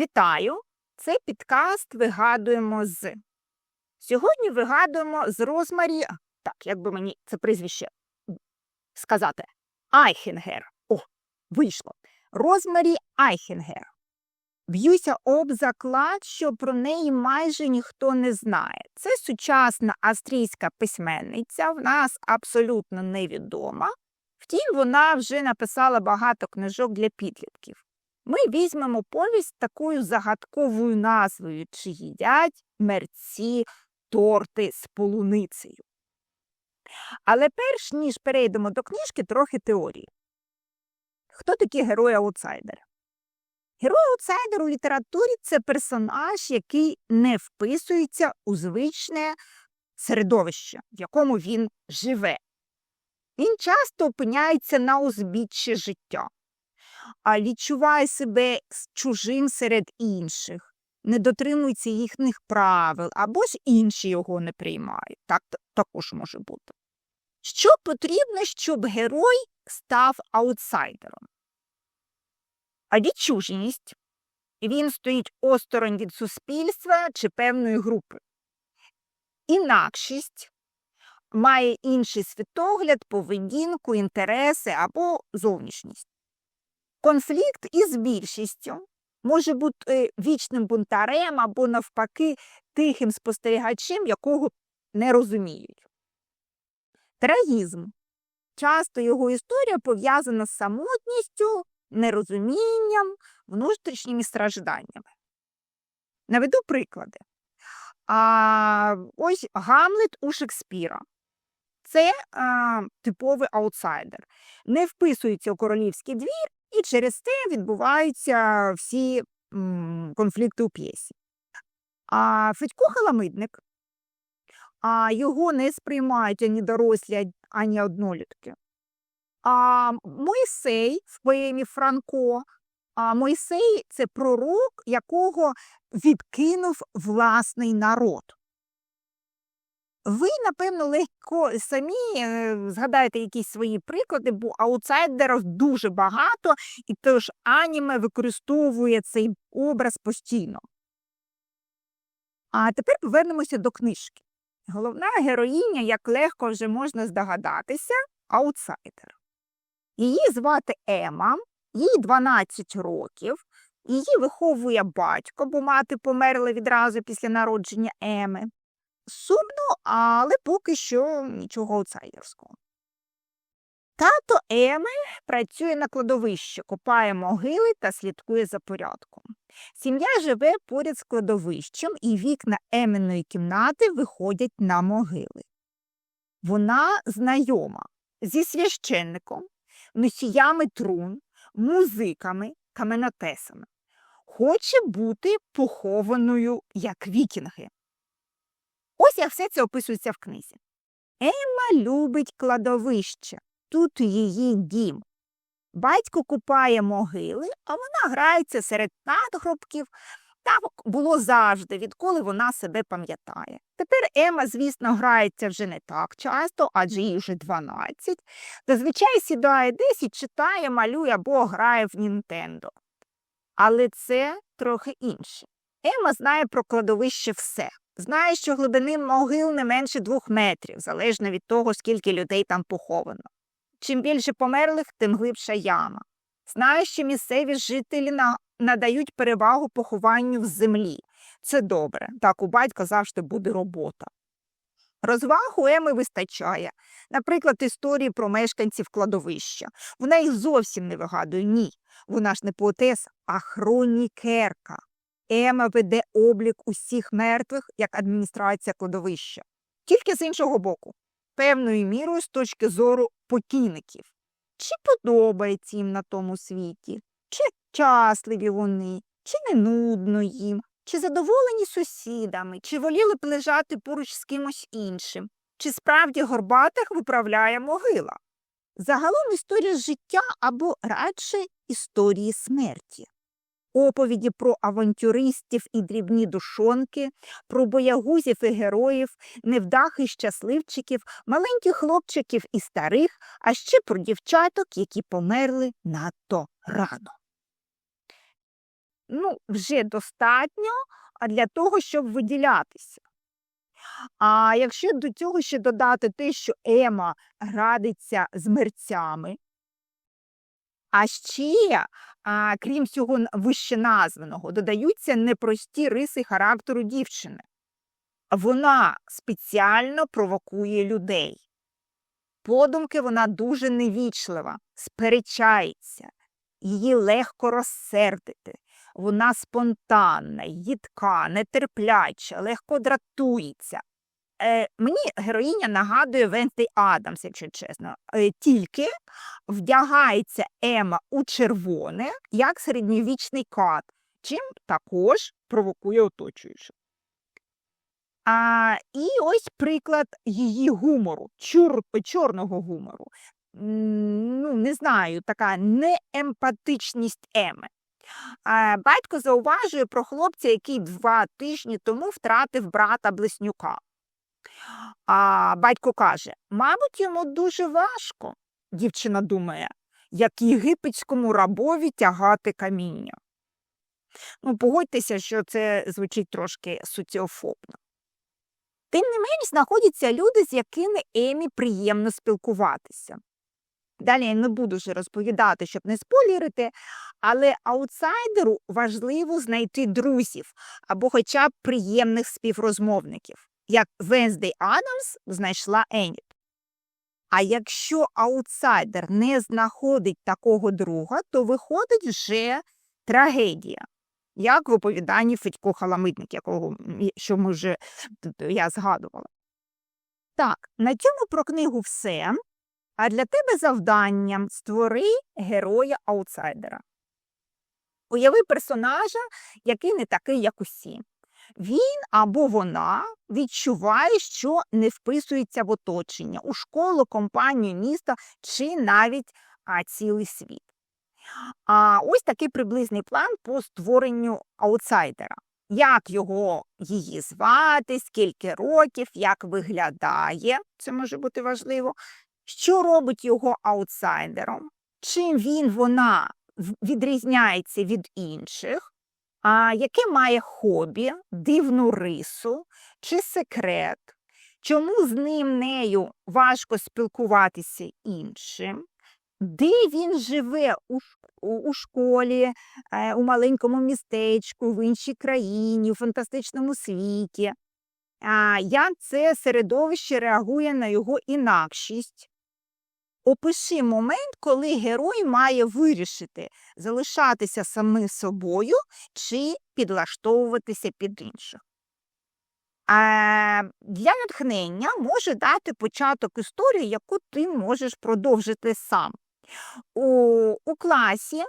Вітаю! Це підкаст Вигадуємо з. Сьогодні вигадуємо з Розмарі, так, як би мені це прізвище сказати, Айхенгер. О, вийшло. Розмарі Айхенгер. Б'юся об заклад, що про неї майже ніхто не знає. Це сучасна австрійська письменниця, в нас абсолютно невідома. Втім, вона вже написала багато книжок для підлітків. Ми візьмемо повість такою загадковою назвою, чи їдять мерці торти з полуницею. Але перш ніж перейдемо до книжки, трохи теорії. Хто такі герої-аутсайдери? Герой-аутсайдер у літературі це персонаж, який не вписується у звичне середовище, в якому він живе. Він часто опиняється на узбіччі життя а відчуває себе чужим серед інших, не дотримується їхніх правил, або ж інші його не приймають. Так також може бути. Що потрібно, щоб герой став аутсайдером? А відчуженість. Він стоїть осторонь від суспільства чи певної групи. Інакшість має інший світогляд, поведінку, інтереси або зовнішність. Конфлікт із більшістю може бути вічним бунтарем або, навпаки, тихим спостерігачем, якого не розуміють. Трагізм. Часто його історія пов'язана з самотністю, нерозумінням, внутрішніми стражданнями. Наведу приклади. А, ось Гамлет у Шекспіра. Це а, типовий аутсайдер. Не вписується у королівський двір, і через це відбуваються всі м, конфлікти у п'єсі. А Федько Халамидник, а його не сприймають ані дорослі, ані однолітки. А Мойсей в поемі Франко. А Мойсей це пророк, якого відкинув власний народ. Ви, напевно, легко самі е, згадаєте якісь свої приклади, бо аутсайдерів дуже багато, і тож аніме використовує цей образ постійно. А тепер повернемося до книжки. Головна героїня, як легко вже можна здогадатися, аутсайдер. Її звати Ема, їй 12 років, її виховує батько, бо мати померла відразу після народження Еми. Сумно, але поки що нічого аутсайдерського. Тато Еми працює на кладовищі, копає могили та слідкує за порядком. Сім'я живе поряд з кладовищем, і вікна Еминої кімнати виходять на могили. Вона знайома зі священником, носіями трун, музиками, каменотесами. Хоче бути похованою як вікінги. Ось все це описується в книзі. Емма любить кладовище, тут її дім. Батько купає могили, а вона грається серед надгробків. Так було завжди, відколи вона себе пам'ятає. Тепер Ема, звісно, грається вже не так часто, адже їй вже 12. Зазвичай сідає десь і читає, малює або грає в Нінтендо. Але це трохи інше. Ема знає про кладовище все. Знає, що глибини могил не менше двох метрів, залежно від того, скільки людей там поховано. Чим більше померлих, тим глибша яма. Знає, що місцеві жителі на... надають перевагу похованню в землі. Це добре, так у батька завжди буде робота. Розваг у Еми вистачає. Наприклад, історії про мешканців кладовища. Вона їх зовсім не вигадує, ні. Вона ж не поетеса, а хронікерка. Ема веде облік усіх мертвих як адміністрація кладовища. Тільки з іншого боку, певною мірою з точки зору покійників. Чи подобається їм на тому світі, чи щасливі вони, чи не нудно їм, чи задоволені сусідами, чи воліли б лежати поруч з кимось іншим, чи справді горбатих виправляє могила. Загалом історія життя або радше історії смерті оповіді про авантюристів і дрібні душонки, про боягузів і героїв, невдах і щасливчиків, маленьких хлопчиків і старих, а ще про дівчаток, які померли надто рано. ну, вже достатньо для того, щоб виділятися. А якщо до цього ще додати те, що Ема радиться з мерцями, а ще, крім всього вищеназваного, додаються непрості риси характеру дівчини. Вона спеціально провокує людей. Подумки вона дуже невічлива, сперечається, її легко розсердити. Вона спонтанна, їдка, нетерпляча, легко дратується. Е, мені героїня нагадує Венсті Адамс, якщо чесно. Е, тільки вдягається Ема у червоне, як середньовічний кат, чим також провокує оточуючих. А, і ось приклад її гумору, чур, чорного гумору. Ну, не знаю, така неемпатичність Еми. Батько зауважує про хлопця, який два тижні тому втратив брата близнюка. А батько каже: мабуть, йому дуже важко. Дівчина думає, як єгипетському рабові тягати каміння. Ну, погодьтеся, що це звучить трошки соціофобно. Тим не менш, знаходяться люди, з якими Емі приємно спілкуватися. Далі я не буду вже розповідати, щоб не спойлерити, але аутсайдеру важливо знайти друзів або хоча б приємних співрозмовників, як Венздей Адамс знайшла Еніт. А якщо аутсайдер не знаходить такого друга, то виходить вже трагедія, як в оповіданні Федько Халамидник, якого що ми вже я згадувала. Так, на цьому про книгу все. А для тебе завданням створи героя аутсайдера. Уяви персонажа, який не такий, як усі. Він або вона відчуває, що не вписується в оточення, у школу, компанію, місто чи навіть а, цілий світ. А ось такий приблизний план по створенню аутсайдера. Як його її звати, скільки років, як виглядає, це може бути важливо, що робить його аутсайдером, чим він вона відрізняється від інших, а яке має хобі, дивну рису чи секрет, чому з ним нею важко спілкуватися іншим, де він живе у, у, школі, е, у маленькому містечку, в іншій країні, у фантастичному світі. А, як це середовище реагує на його інакшість? Опиши момент, коли герой має вирішити залишатися самим собою чи підлаштовуватися під інших. А, для натхнення може дати початок історії, яку ти можеш продовжити сам. У, у класі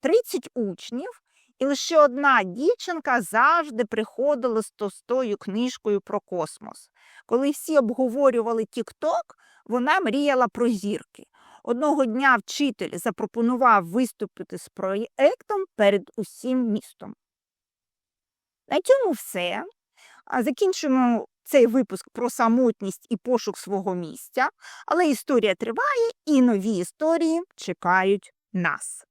30 учнів, і лише одна дівчинка завжди приходила з товстою книжкою про космос. Коли всі обговорювали TikTok, вона мріяла про зірки. Одного дня вчитель запропонував виступити з проєктом перед усім містом. На цьому все. Закінчимо цей випуск про самотність і пошук свого місця, але історія триває, і нові історії чекають нас.